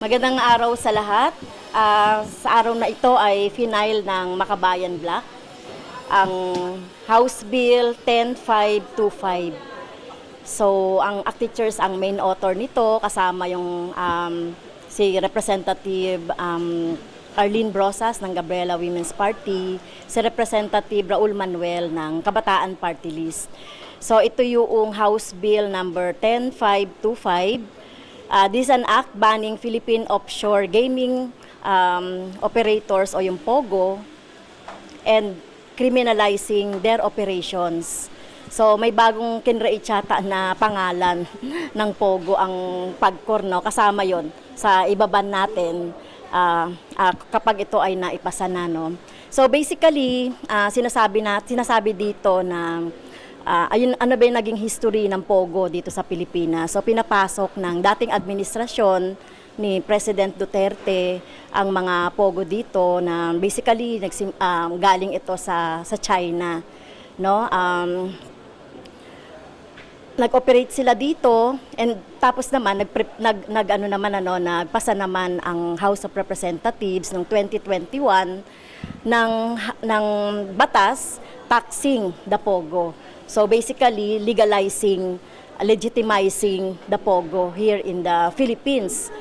Magandang araw sa lahat. Ah, sa araw na ito ay final ng Makabayan Black, ang House Bill 10525. So, ang ACT teachers ang main author nito kasama yung um, si Representative um, Arlene Brosas ng Gabriela Women's Party, si Representative Raul Manuel ng Kabataan Party List. So, ito yung House Bill number 10525 Uh, this is an act banning Philippine offshore gaming um, operators o yung POGO and criminalizing their operations. So may bagong kinreate yata na pangalan ng POGO ang PAGCOR, no? kasama yon sa ibaban natin ah, ah, kapag ito ay naipasa na. No? So basically, ah, sinasabi, na, sinasabi dito na Ah, ayun, ano ba yung naging history ng Pogo dito sa Pilipinas? So pinapasok ng dating administrasyon ni President Duterte ang mga Pogo dito na basically nagsim, um, galing ito sa sa China, no? Um, nag-operate sila dito and tapos naman nag nag, nag ano naman ano nagpasa naman ang House of Representatives noong 2021 ng ng batas taxing the pogo. So basically legalizing legitimizing the pogo here in the Philippines.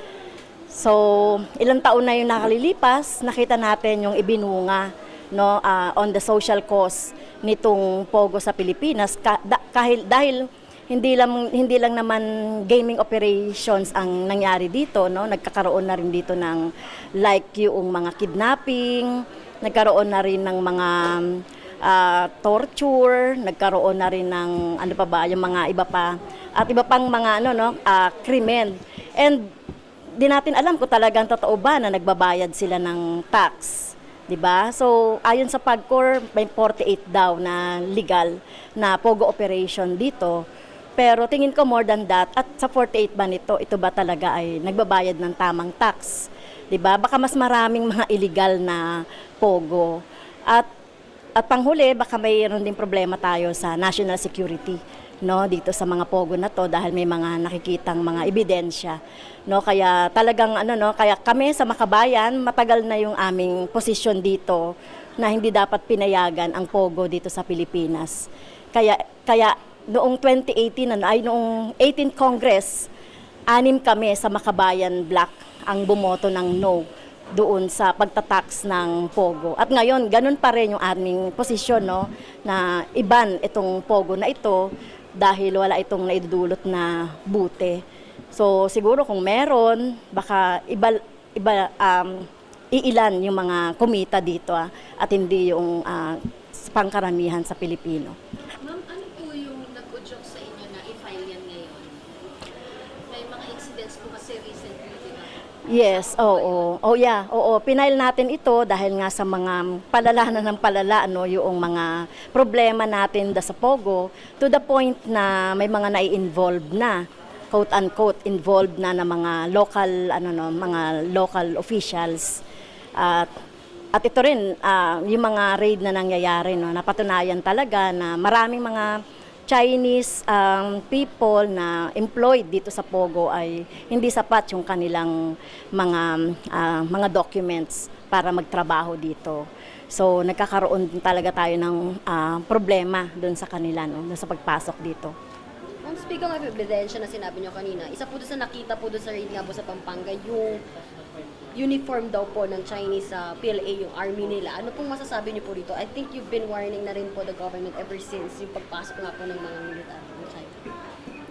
So, ilang taon na yung nakalilipas, nakita natin yung ibinunga no ah, on the social cause nitong pogo sa Pilipinas Ka- da- kahil dahil hindi lang hindi lang naman gaming operations ang nangyari dito no nagkakaroon na rin dito ng like yung mga kidnapping nagkaroon na rin ng mga ah, torture nagkaroon na rin ng ano pa ba yung mga iba pa at iba pang mga ano no ah, krimen and di natin alam kung talagang totoo ba na nagbabayad sila ng tax. 'Di ba? So, ayon sa PAGCOR, may 48 daw na legal na pogo operation dito. Pero tingin ko more than that at sa 48 ba nito, ito ba talaga ay nagbabayad ng tamang tax? 'Di ba? Baka mas maraming mga illegal na pogo. At at panghuli, baka mayroon din problema tayo sa national security no? Dito sa mga pogo na to dahil may mga nakikitang mga ebidensya no? Kaya talagang ano no? Kaya kami sa makabayan matagal na yung aming posisyon dito na hindi dapat pinayagan ang pogo dito sa Pilipinas. Kaya kaya noong 2018 ano, ay noong 18th Congress anim kami sa Makabayan Black ang bumoto ng no doon sa pagtatax ng Pogo. At ngayon, ganun pa rin yung aming posisyon, no, na iban itong Pogo na ito dahil wala itong naidudulot na buti. So, siguro kung meron, baka iba, iba um, iilan yung mga kumita dito ah, at hindi yung ah, pangkaramihan sa Pilipino. Ma'am, ano po yung nag-udyok sa inyo na i-file yan ngayon? May mga incidents po kasi recently, di ba? Yes, oo. Oh, yeah, oo. Pinail natin ito dahil nga sa mga palala na ng palala, ano, yung mga problema natin da sa Pogo, to the point na may mga nai-involve na, quote unquote, involved na na mga local, ano no, mga local officials. At at ito rin, ah, yung mga raid na nangyayari, no, napatunayan talaga na maraming mga Chinese um, people na employed dito sa Pogo ay hindi sapat yung kanilang mga ah, mga documents para magtrabaho dito. So nagkakaroon talaga tayo ng ah, problema doon sa kanila no, sa pagpasok dito. Ma'am, speaking of ebidensya na sinabi nyo kanina, isa po doon sa nakita po doon sa raid nga po sa Pampanga, yung uniform daw po ng Chinese sa PLA, yung army nila. Ano pong masasabi niyo po dito? I think you've been warning na rin po the government ever since yung pagpasok nga po ng mga military ng China.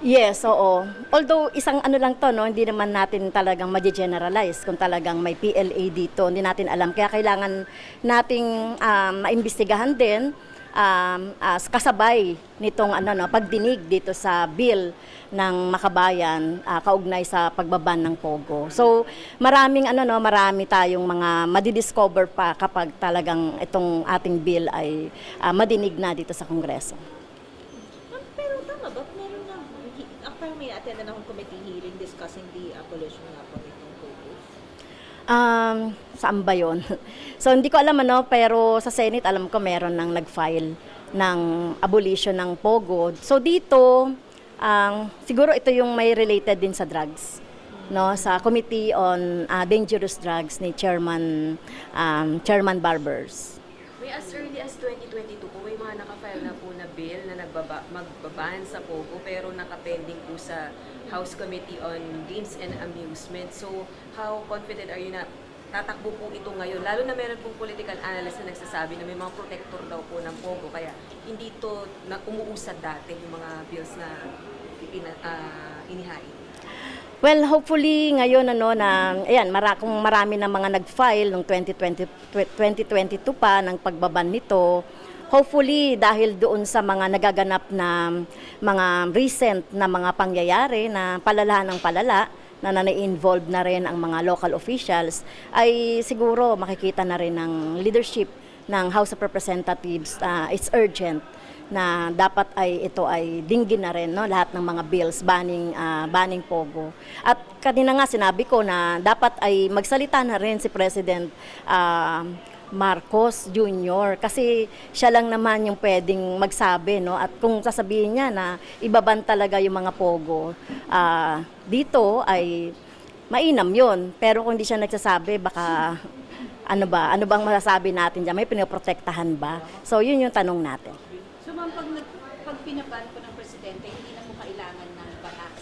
Yes, oo. Although isang ano lang to, no, hindi naman natin talagang ma-generalize kung talagang may PLA dito. Hindi natin alam. Kaya kailangan nating um, maimbestigahan din um, as kasabay nitong ano, no, pagdinig dito sa bill ng makabayan ah, kaugnay sa pagbaban ng Pogo. So maraming ano no, marami tayong mga madidiscover pa kapag talagang itong ating bill ay ah, madinig na dito sa Kongreso. Pero tama ba? Meron na, after may attend na akong committee hearing discussing the abolition focus. Um, saan ba yun? so, hindi ko alam ano, pero sa Senate, alam ko meron nang nag-file ng abolition ng POGO. So, dito, ang siguro ito yung may related din sa drugs. no sa Committee on ah, Dangerous Drugs ni Chairman um, Chairman Barbers. May as early as 2022 po, may mga nakafile na po na nagbaba, magbaban sa POGO pero nakapending po sa House Committee on Games and Amusement. So, how confident are you na tatakbo po ito ngayon? Lalo na meron pong political analyst na nagsasabi na may mga protector daw po ng POGO kaya hindi to na umuusad dati yung mga bills na ipina, ah, inihain. Well, hopefully ngayon ano na ayan, mara, kung marami na mga nag-file noong 2020 2022 pa ng pagbaban nito, hopefully dahil doon sa mga nagaganap na mga recent na mga pangyayari na palala ng palala na na-involve na rin ang mga local officials ay siguro makikita na rin ng leadership ng House of Representatives uh, it's urgent na dapat ay ito ay dinggin na rin no lahat ng mga bills banning ah, banning pogo. At kanina nga sinabi ko na dapat ay magsalita na rin si President ah, Marcos Jr. kasi siya lang naman yung pwedeng magsabi no? At kung sasabihin niya na ibaban talaga yung mga pogo ah, dito ay mainam yon pero kung hindi siya nagsasabi baka ano ba ano bang masasabi natin diyan may pinoprotektahan ba? So yun yung tanong natin. So ma'am, pag, pag pinaban po ng presidente, hindi na po kailangan ng batas.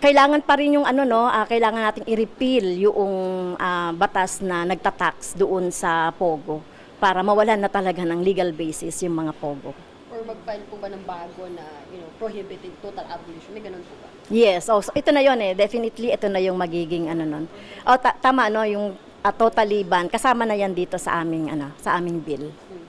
Kailangan pa rin yung ano no, ah, kailangan nating i-repeal yung ah, batas na nagtatax doon sa Pogo para mawalan na talaga ng legal basis yung mga Pogo. Or mag-file po ba ng bago na, you know, prohibited total abolition? May ganun po ba? Yes, oh, so ito na yon eh. Definitely ito na yung magiging ano nun. O ta- tama no, yung ah, totally ban kasama na yan dito sa aming ano, sa aming bill. Hmm.